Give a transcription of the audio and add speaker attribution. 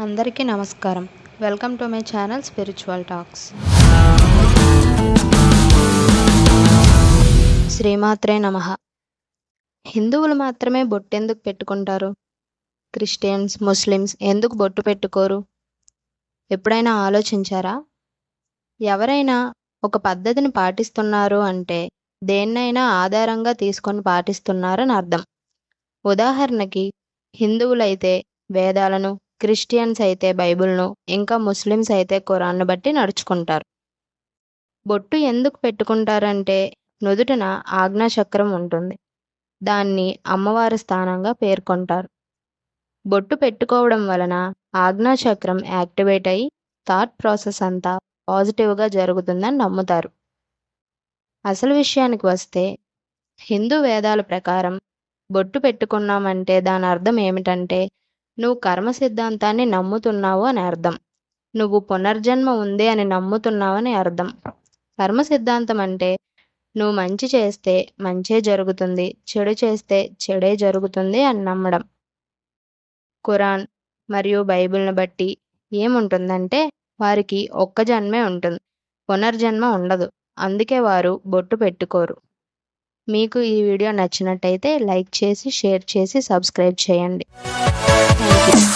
Speaker 1: అందరికీ నమస్కారం. Welcome to my channel spiritual talks. శ్రీమాత్రే నమ. హిందువులు మాత్రమే బొట్టు ఎందుకు పెట్టుకుంటారు? క్రిస్టియన్స్ ముస్లిమ్స్ ఎందుకు బొట్టు పెట్టుకోరు? ఎప్పుడైనా ఆలోచించారా? ఎవరైనా ఒక పద్ధతిని పాటిస్తున్నారు అంటే దేన్నైనా ఆధారంగా తీసుకొని పాటిస్తున్నారని అర్థం. ఉదాహరణకి హిందువులైతే వేదాలను క్రిస్టియన్స్ అయితే బైబిల్ను ఇంకా ముస్లిమ్స్ అయితే ఖురాన్ను బట్టి నడుచుకుంటారు. బొట్టు ఎందుకు పెట్టుకుంటారంటే నుదుటిన ఆజ్ఞాచక్రం ఉంటుంది. దాన్ని అమ్మవారి స్థానంగా పేర్కొంటారు. బొట్టు పెట్టుకోవడం వలన ఆజ్ఞాచక్రం యాక్టివేట్ అయ్యి థాట్ ప్రాసెస్ అంతా పాజిటివ్గా జరుగుతుందని నమ్ముతారు. అసలు విషయానికి వస్తే హిందూ వేదాల ప్రకారం బొట్టు పెట్టుకున్నామంటే దాని అర్థం ఏమిటంటే నువ్వు కర్మ సిద్ధాంతాన్ని నమ్ముతున్నావు అని అర్థం. నువ్వు పునర్జన్మ ఉంది అని నమ్ముతున్నావని అర్థం. కర్మ సిద్ధాంతం అంటే నువ్వు మంచి చేస్తే మంచే జరుగుతుంది చెడు చేస్తే చెడే జరుగుతుంది అని నమ్మడం. ఖురాన్ మరియు బైబిల్ని బట్టి ఏముంటుందంటే వారికి ఒక్క జన్మే ఉంటుంది పునర్జన్మ ఉండదు. అందుకే వారు బొట్టు పెట్టుకోరు. మీకు ఈ వీడియో నచ్చినట్టయితే లైక్ చేసి షేర్ చేసి సబ్స్క్రైబ్ చేయండి. 再一
Speaker 2: 点。